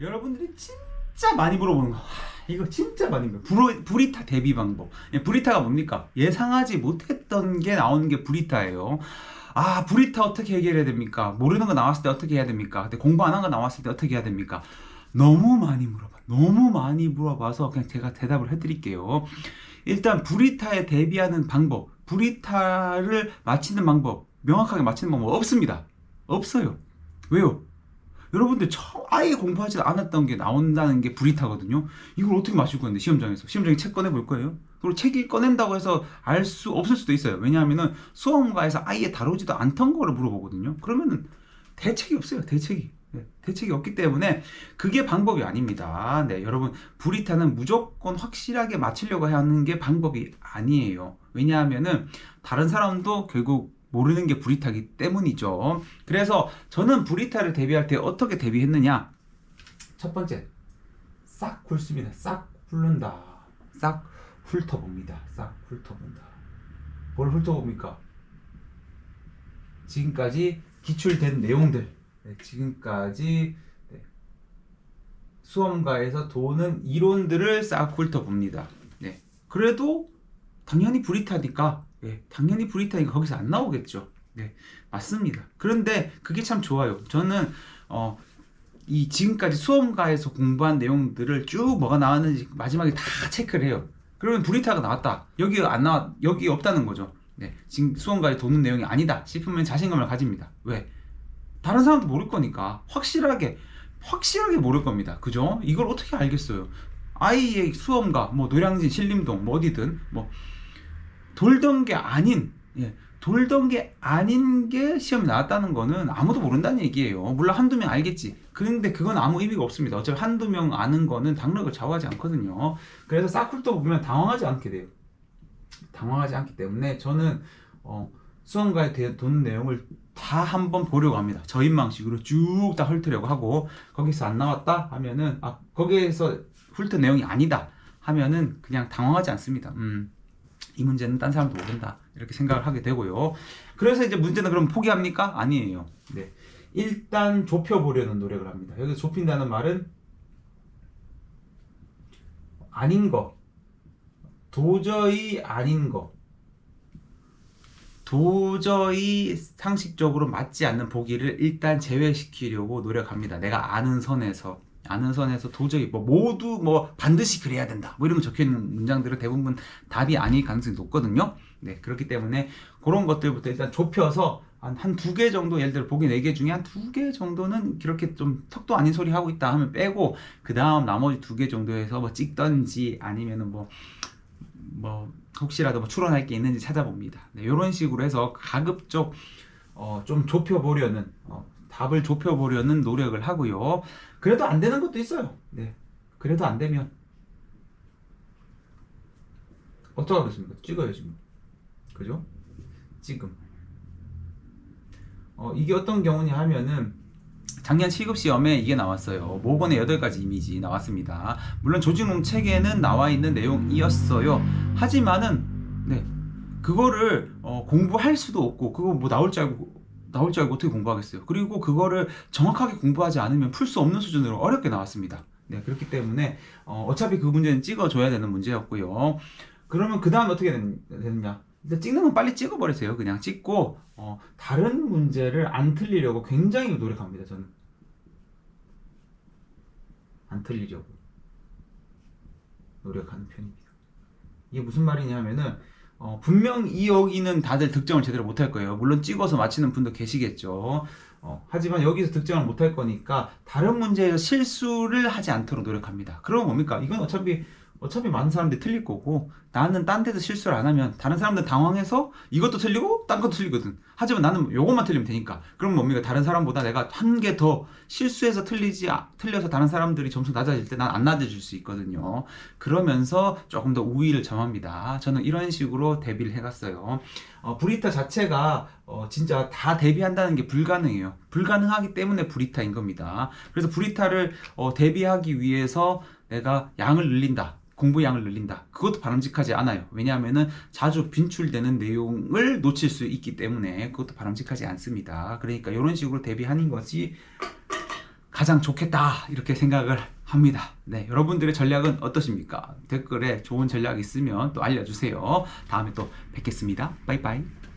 여러분들이 진짜 많이 물어보는 거. 하, 이거 진짜 많이 물어. 브로, 브리타 대비 방법. 예, 브리타가 뭡니까? 예상하지 못했던 게 나오는 게 브리타예요. 아, 브리타 어떻게 해결해야 됩니까? 모르는 거 나왔을 때 어떻게 해야 됩니까? 근데 공부 안 한 거 나왔을 때 어떻게 해야 됩니까? 너무 많이 물어봐. 너무 많이 물어봐서 그냥 제가 대답을 해드릴게요. 일단 브리타에 대비하는 방법, 브리타를 맞히는 방법, 명확하게 맞히는 방법 없습니다. 없어요. 왜요? 여러분들 처 아예 공부하지 않았던 게 나온다는 게 브리타거든요. 이걸 어떻게 맞출 건데 시험장에서 시험장에 책 꺼내 볼 거예요. 그리고 책이 꺼낸다고 해서 알 수 없을 수도 있어요. 왜냐하면은 수험가에서 아예 다루지도 않던 거를 물어보거든요. 그러면은 대책이 없어요. 대책이. 네, 대책이 없기 때문에 그게 방법이 아닙니다. 네, 여러분 브리타는 무조건 확실하게 맞추려고 하는 게 방법이 아니에요. 왜냐하면은 다른 사람도 결국 모르는 게 브리타기 때문이죠. 그래서 저는 브리타를 대비할 때 어떻게 대비했느냐? 첫 번째, 싹 훑습니다. 싹 훑는다. 싹 훑어봅니다. 싹 훑어본다. 뭘 훑어봅니까? 지금까지 기출된 내용들, 네, 지금까지 네, 수험가에서 도는 이론들을 싹 훑어봅니다. 네. 그래도 당연히 브리타니까, 예, 당연히 브리타니까 거기서 안 나오겠죠. 네, 맞습니다. 그런데 그게 참 좋아요. 저는 어, 이 지금까지 수험가에서 공부한 내용들을 쭉 뭐가 나왔는지 마지막에 다 체크를 해요. 그러면 브리타가 나왔다. 여기 안 나왔, 여기 없다는 거죠. 네, 지금 수험가에 도는 내용이 아니다 싶으면 자신감을 가집니다. 왜? 다른 사람도 모를 거니까 확실하게 확실하게 모를 겁니다. 그죠? 이걸 어떻게 알겠어요? 아이의 수험가, 뭐 노량진, 신림동, 뭐 어디든 뭐 돌던 게 아닌 예, 돌던 게 아닌 게 시험에 나왔다는 거는 아무도 모른다는 얘기예요. 물론 한두 명 알겠지. 그런데 그건 아무 의미가 없습니다. 어차피 한두 명 아는 거는 당력을 좌우하지 않거든요. 그래서 사쿨도 보면 당황하지 않게 돼요. 당황하지 않기 때문에 저는 어, 수험가에 대해 도는 내용을 다 한번 보려고 합니다. 저인망식으로 쭉 다 훑으려고 하고 거기서 안 나왔다 하면은 아 거기에서 훑은 내용이 아니다 하면은 그냥 당황하지 않습니다. 음. 이 문제는 딴 사람도 모른다 이렇게 생각을 하게 되고요. 그래서 이제 문제는 그럼 포기합니까? 아니에요. 네. 일단 좁혀보려는 노력을 합니다. 여기서 좁힌다는 말은 아닌 거, 도저히 아닌 거, 도저히 상식적으로 맞지 않는 보기를 일단 제외시키려고 노력합니다. 내가 아는 선에서 아는 선에서 도저히 뭐 모두 뭐 반드시 그래야 된다 뭐 이런 거 적혀 있는 문장들은 대부분 답이 아닐 가능성이 높거든요. 네 그렇기 때문에 그런 것들부터 일단 좁혀서 한한두 개 정도 예를 들어 보기 네 개 중에 한 두 개 정도는 그렇게 좀 턱도 아닌 소리 하고 있다 하면 빼고 그 다음 나머지 두 개 정도에서 뭐 찍던지 아니면은 뭐뭐 혹시라도 뭐 추론할 게 있는지 찾아봅니다. 네, 이런 식으로 해서 가급적 어, 좀 좁혀보려는 어, 답을 좁혀보려는 노력을 하고요. 그래도 안 되는 것도 있어요. 네, 그래도 안 되면 어떡하겠습니까? 찍어야지 뭐. 그죠? 지금 어, 이게 어떤 경우냐 하면은 작년 7급 시험에 이게 나왔어요. 모건의 8가지 이미지 나왔습니다. 물론 조직농 책에는 나와 있는 내용이었어요. 하지만은 네. 그거를 어, 공부할 수도 없고 그거 뭐 나올 줄 알고 나올 줄 알고 어떻게 공부하겠어요. 그리고 그거를 정확하게 공부하지 않으면 풀 수 없는 수준으로 어렵게 나왔습니다. 네, 그렇기 때문에 어, 차피그 문제는 찍어줘야 되는 문제였고요. 그러면 그 다음 어떻게 된- 되느냐? 일단 찍는 건 빨리 찍어버리세요. 그냥 찍고 어, 다른 문제를 안 틀리려고 굉장히 노력합니다. 저는 안 틀리려고 노력하는 편입니다. 이게 무슨 말이냐면은 어, 분명 이 여기는 다들 득점을 제대로 못할 거예요. 물론 찍어서 맞히는 분도 계시겠죠. 어, 하지만 여기서 득점을 못할 거니까 다른 문제에서 실수를 하지 않도록 노력합니다. 그러면 뭡니까? 이건 어차피 어차피 많은 사람들이 틀릴 거고 나는 딴 데서 실수를 안 하면 다른 사람들 당황해서 이것도 틀리고 딴 것도 틀리거든. 하지만 나는 요것만 틀리면 되니까. 그럼 뭡니까? 다른 사람보다 내가 한 개 더 실수해서 틀리지 아- 틀려서 다른 사람들이 점수 낮아질 때 난 안 낮아질 수 있거든요. 그러면서 조금 더 우위를 점합니다. 저는 이런 식으로 대비를 해갔어요. 어, 브리타 자체가 어, 진짜 다 대비한다는 게 불가능해요. 불가능하기 때문에 브리타인 겁니다. 그래서 브리타를 어, 대비하기 위해서 내가 양을 늘린다. 공부 양을 늘린다. 그것도 바람직하지 않아요. 왜냐하면은 자주 빈출되는 내용을 놓칠 수 있기 때문에 그것도 바람직하지 않습니다. 그러니까 이런 식으로 대비하는 것이 가장 좋겠다 이렇게 생각을 합니다. 네, 여러분들의 전략은 어떠십니까? 댓글에 좋은 전략 있으면 또 알려주세요. 다음에 또 뵙겠습니다. 빠이빠이.